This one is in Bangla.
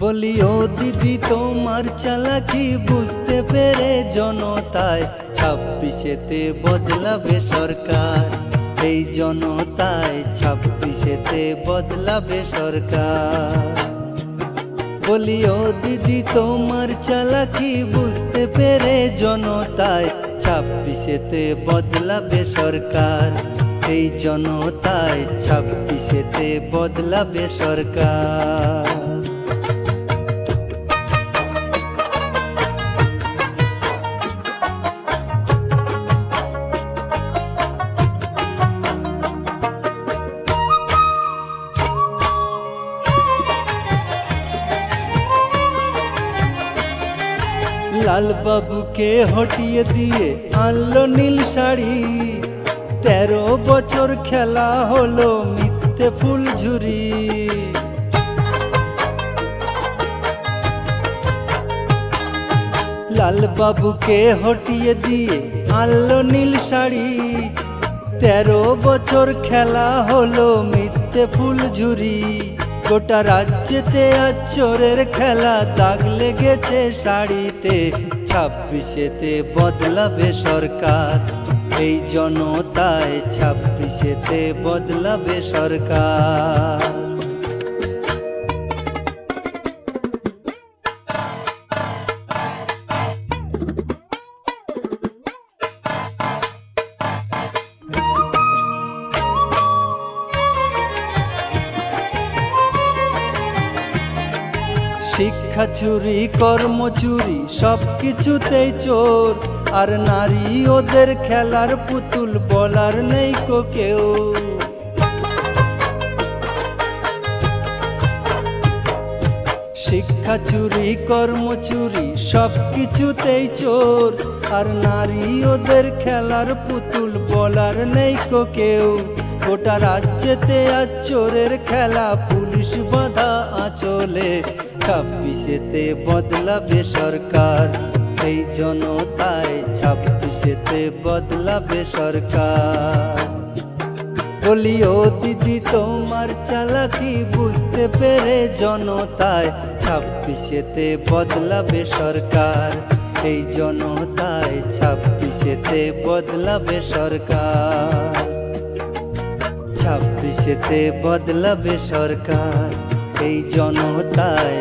বলি ও দিদি, তোমার চালাকি বুঝতে পেরে জনতায় ছাব্বিশেতে বদলাবে সরকার? এই জনতায় ছাব্বিশেতে বদলাবে সরকার। বলি ও দিদি, তোমার চালাকি বুঝতে পেরে জনতায় ছাব্বিশেতে বদলাবে সরকার? এই জনতায় ছাব্বিশেতে বদলাবে সরকার। লালবাবুকে হটিয়ে দিয়ে আনলো নীল শাড়ি। তেরো বছর খেলা হলো মিথ্যে ফুল ঝুরি। লালবাবুকে হটিয়ে দিয়ে আনলো নীল শাড়ি। তেরো বছর খেলা হলো মিথ্যে ফুল ঝুরি। গোটা রাজ্যেতে আজ চোরের খেলা। দাগ লেগেছে শাড়িতে, ছাব্বিশেতে বদলাবে সরকার। এই জনতায় ছাব্বিশেতে বদলাবে সরকার। শিক্ষা চুরি, কর্ম চুরি সব কিছুতেই চোর। আর নারী ওদের খেলার পুতুল, বলার নেই কো কেউ। শিক্ষা চুরি, কর্ম চুরি সব কিছুতেই চোর। আর নারী ওদের খেলার পুতুল, বলার নেই কো কেউ। গোটা রাজ্যেতে আজ চোরের খেলা, পুলিশ বাঁধা আঁচলে। ছাব্বিশেতে বদলাবে সরকার, এই জনতায় ছাব্বিশেতে বদলাবে সরকার। বলি ও দিদি, তোমার চালাকি বুঝতে পেরে জনতায় ছাব্বিশেতে বদলাবে সরকার, এই জনতায় ছাব্বিশেতে বদলাবে সরকার। ছাব্বিশেতে বদলাবে সরকার এই জনতায়